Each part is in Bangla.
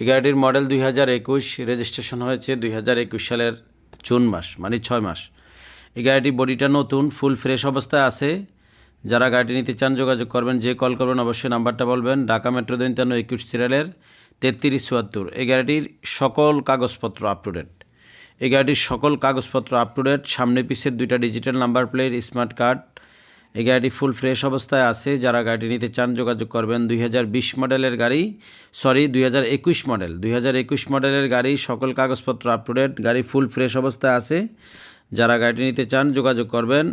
এই গাড়িটির মডেল দুই হাজার একুশ রেজিস্ট্রেশন হয়েছে দুই হাজার একুশ সালের জুন মাস মানে ছয় মাস। এই গাড়িটি বডিটা নতুন, ফুল ফ্রেশ অবস্থায় আছে। যারা গাড়িটি নিতে চান, যোগাযোগ করবেন, যে কল করবেন অবশ্যই নাম্বারটা বলবেন। ঢাকা মেট্রো দৈন্তান্ন একুশ সিরিয়ালের তেত্রিশ চুয়াত্তর। এই গাড়িটির সকল কাগজপত্র আপ টু ডেট এই গাড়িটির সকল কাগজপত্র আপ টু ডেট সামনে পিছের দুইটা digital number plate smart card এই গাড়িটি ফুল ফ্রেশ অবস্থায় আছে। যারা গাড়িটি নিতে চান, যোগাযোগ করবেন দুই হাজার বিশ মডেলের গাড়ি, সরি, দুই হাজার একুশ মডেল। দুই হাজার একুশ মডেলের গাড়ি, সকল কাগজপত্র আপ গাড়ি ফুল ফ্রেশ অবস্থায় আছে। যারা গাড়িটি নিতে চান, যোগাযোগ করবেন।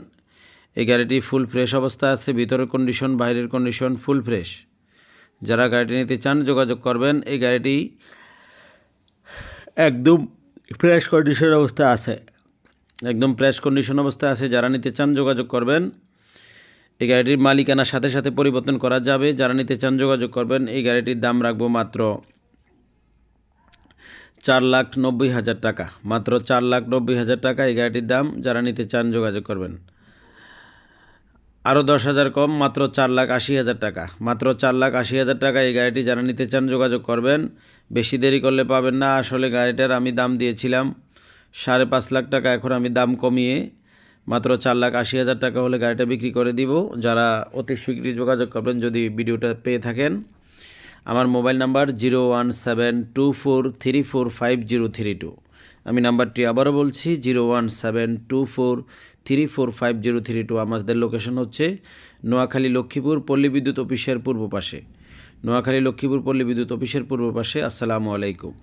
এই গাড়িটি ফুল ফ্রেশ অবস্থায় আছে, ভিতরের কন্ডিশন বাইরের কন্ডিশন ফুল ফ্রেশ। যারা গাড়িটি নিতে চান, যোগাযোগ করবেন। এই গাড়িটি একদম ফ্রেশ কন্ডিশন অবস্থায় আছে। একদম ফ্রেশ কন্ডিশন অবস্থায় আছে। যারা নিতে চান, যোগাযোগ করবেন। এই গাড়িটির মালিকানার সাথে সাথে পরিবর্তন করা যাবে। যারা নিতে চান যোগাযোগ করবেন, এই গাড়িটির দাম রাখব মাত্র চার লাখ নব্বই হাজার টাকা। মাত্র চার লাখ নব্বই হাজার টাকা এই গাড়িটির দাম। যারা নিতে চান যোগাযোগ করবেন। আরও দশ হাজার কম, মাত্র চার লাখ আশি হাজার টাকা। মাত্র চার লাখ আশি হাজার টাকা এই গাড়িটি যারা নিতে চান যোগাযোগ করবেন। বেশি দেরি করলে পাবেন না। আসলে গাড়িটার আমি দাম দিয়েছিলাম সাড়ে পাঁচ লাখ টাকা। এখন আমি দাম কমিয়ে মাত্র চার লাখ আশি হাজার টাকা হলে গাড়িটা বিক্রি করে দিব। যারা অতি শীঘ্রই যোগাযোগ করবেন, যদি ভিডিওটা পেয়ে থাকেন। আমার mobile number zero one seven two four three four five zero three two. আমি নাম্বারটি আবারও বলছি, zero one seven two four three four five zero three two. আমাদের লোকেশন হচ্ছে নোয়াখালী লক্ষ্মীপুর পল্লী বিদ্যুৎ অফিসের পূর্ব পাশে। নোয়াখালী লক্ষ্মীপুর পল্লী বিদ্যুৎ অফিসের পূর্ব পাশে। আসসালামু আলাইকুম।